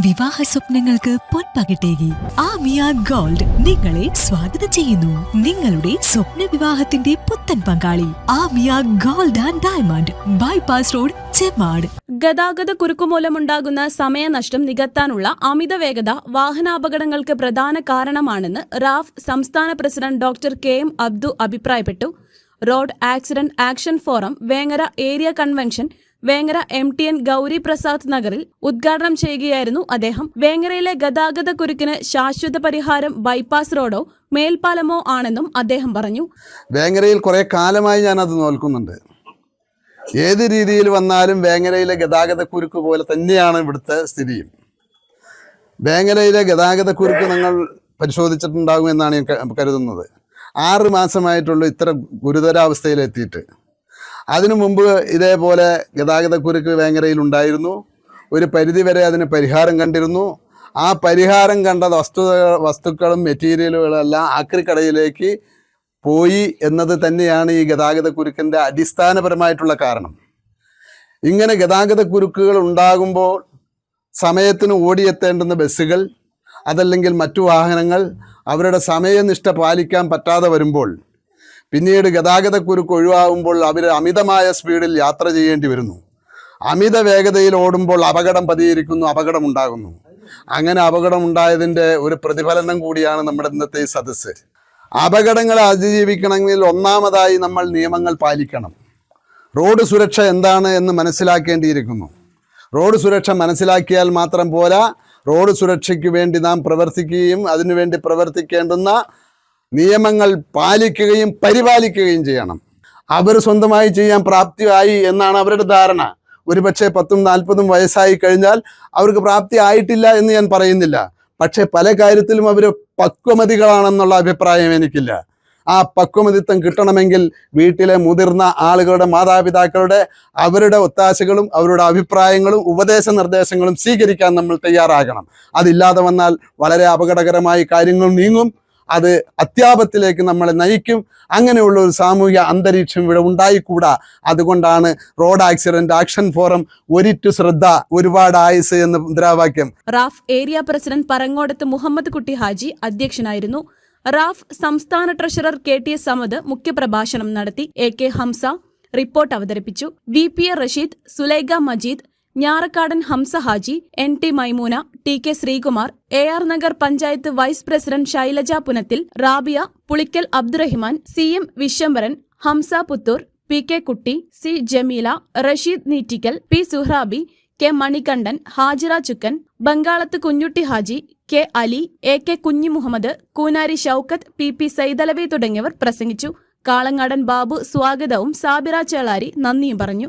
വിവാഹ സ്വപ്നങ്ങൾക്ക് പൊൻപകിട്ടേകി ആമിയ ഗോൾഡ് നിങ്ങളെ സ്വാഗതം ചെയ്യുന്നു. നിങ്ങളുടെ സ്വപ്ന വിവാഹത്തിന്റെ പുത്തൻ പങ്കാളി Amiya gold and diamond bypass road Chemmad ഗതാഗത കുരുക്കുമൂലമുണ്ടാകുന്ന സമയനഷ്ടം നികത്താനുള്ള അമിത വേഗത വാഹനാപകടങ്ങൾക്ക് പ്രധാന കാരണമാണെന്ന് റാഫ് സംസ്ഥാന president doctor K M Abdu അഭിപ്രായപ്പെട്ടു. Road accident action forum Vengara area convention Vengara M T N Gauri Prasad നഗറിൽ ഉദ്ഘാടനം ചെയ്യുകയായിരുന്നു അദ്ദേഹം. വേങ്ങരയിലെ ഗതാഗത കുരുക്കിന് ശാശ്വത പരിഹാരം ബൈപ്പാസ് റോഡോ മേൽപ്പാലമോ ആണെന്നും അദ്ദേഹം പറഞ്ഞു. വേങ്ങരയിൽ കുറെ കാലമായി ഞാൻ അത് നോൽക്കുന്നുണ്ട്. ഏത് രീതിയിൽ വന്നാലും വേങ്ങരയിലെ ഗതാഗത കുരുക്ക് പോലെ തന്നെയാണ് ഇവിടുത്തെ സ്ഥിതിയും. വേങ്ങരയിലെ ഗതാഗത കുരുക്ക് നിങ്ങൾ പരിശോധിച്ചിട്ടുണ്ടാകും എന്നാണ് ഞാൻ കരുതുന്നത്. ആറ് മാസമായിട്ടുള്ളൂ ഇത്ര ഗുരുതരാവസ്ഥയിലെത്തിയിട്ട്. അതിനു മുമ്പ് ഇതേപോലെ ഗതാഗത കുരുക്ക് വേങ്ങരയിൽ ഉണ്ടായിരുന്നു. ഒരു പരിധിവരെ അതിന് പരിഹാരം കണ്ടിരുന്നു. ആ പരിഹാരം കണ്ട വസ്തു വസ്തുക്കളും മെറ്റീരിയലുകളും എല്ലാം ആക്രിക്കടയിലേക്ക് പോയി എന്നത് തന്നെയാണ് ഈ ഗതാഗത കുരുക്കിന്റെ അടിസ്ഥാനപരമായിട്ടുള്ള കാരണം. ഇങ്ങനെ ഗതാഗത കുരുക്കുകൾ ഉണ്ടാകുമ്പോൾ സമയത്തിന് ഓടിയെത്തേണ്ടുന്ന ബസ്സുകൾ അതല്ലെങ്കിൽ മറ്റു വാഹനങ്ങൾ അവരുടെ സമയനിഷ്ഠ പാലിക്കാൻ പറ്റാതെ വരുമ്പോൾ പിന്നീട് ഗതാഗത കുരുക്ക് ഒഴിവാകുമ്പോൾ അവർ അമിതമായ സ്പീഡിൽ യാത്ര ചെയ്യേണ്ടി വരുന്നു. അമിത വേഗതയിൽ ഓടുമ്പോൾ അപകടം പതിയിരിക്കുന്നു അപകടം ഉണ്ടാകുന്നു അങ്ങനെ അപകടം ഉണ്ടായതിന്റെ ഒരു പ്രതിഫലനം കൂടിയാണ് നമ്മുടെ ഇന്നത്തെ ഈ സദസ്സ്. അപകടങ്ങളെ അതിജീവിക്കണമെങ്കിൽ ഒന്നാമതായി നമ്മൾ നിയമങ്ങൾ പാലിക്കണം. റോഡ് സുരക്ഷ എന്താണ് എന്ന് മനസ്സിലാക്കേണ്ടിയിരിക്കുന്നു. റോഡ് സുരക്ഷ മനസ്സിലാക്കിയാൽ മാത്രം പോരാ. റോഡ് സുരക്ഷയ്ക്ക് വേണ്ടി നാം പ്രവർത്തിക്കുകയും അതിനുവേണ്ടി പ്രവർത്തിക്കേണ്ടുന്ന നിയമങ്ങൾ പാലിക്കുകയും പരിപാലിക്കുകയും ചെയ്യണം. അവർ സ്വന്തമായി ചെയ്യാൻ പ്രാപ്തിയായി എന്നാണ് അവരുടെ ധാരണ. ഒരുപക്ഷെ പത്തും നാൽപ്പതും വയസ്സായി കഴിഞ്ഞാൽ അവർക്ക് പ്രാപ്തി ആയിട്ടില്ല എന്ന് ഞാൻ പറയുന്നില്ല. പക്ഷേ പല കാര്യത്തിലും അവർ പക്വമതികളാണെന്നുള്ള അഭിപ്രായം എനിക്കില്ല. ആ പക്വമതിത്വം കിട്ടണമെങ്കിൽ വീട്ടിലെ മുതിർന്ന ആളുകളുടെ മാതാപിതാക്കളുടെ അവരുടെ ഒത്താശകളും അവരുടെ അഭിപ്രായങ്ങളും ഉപദേശ നിർദ്ദേശങ്ങളും സ്വീകരിക്കാൻ നമ്മൾ തയ്യാറാകണം. അതില്ലാതെ വന്നാൽ വളരെ അപകടകരമായി കാര്യങ്ങൾ നീങ്ങും. അത് അത്യാപത്തിലേക്ക് നമ്മളെ നയിക്കും. അങ്ങനെയുള്ള ഒരു സാമൂഹിക അന്തരീക്ഷം ഇവിടെ ഉണ്ടായിക്കൂടാ. അതുകൊണ്ടാണ് റോഡ് ആക്സിഡന്റ് ആക്ഷൻ ഫോറം ഒരിറ്റു ശ്രദ്ധ ഒരുപാട് ആയുസ് എന്ന മുദ്രാവാക്യം. RAF area president Parangodath Muhammad Kutty Haji അധ്യക്ഷനായിരുന്നു. റാഫ് സംസ്ഥാന treasurer K T S Samad മുഖ്യപ്രഭാഷണം നടത്തി എ കെ ഹംസ റിപ്പോർട്ട് അവതരിപ്പിച്ചു. V P A Rasheed Sulaikha Majeed Njarakkadan Hamsa Haji N T Maimoona T K Sreekumar A R Nagar panchayat vice president Shailaja Punathil Rabiya Pulikkal Abdurahiman C M Viswambharan Hamsa Puthur P K Kutty C Jameela Rasheed Neettikkal P Suhrabi K Manikandan Hajira Chukkan Bangalath Kunhutty Haji K Ali A K Kunhi Muhammad Koonari Shoukath P P Saithalavi തുടങ്ങിയവർ പ്രസംഗിച്ചു. കാളങ്ങാടൻ ബാബു സ്വാഗതവും സാബിറ ചേളാരി നന്ദിയും പറഞ്ഞു.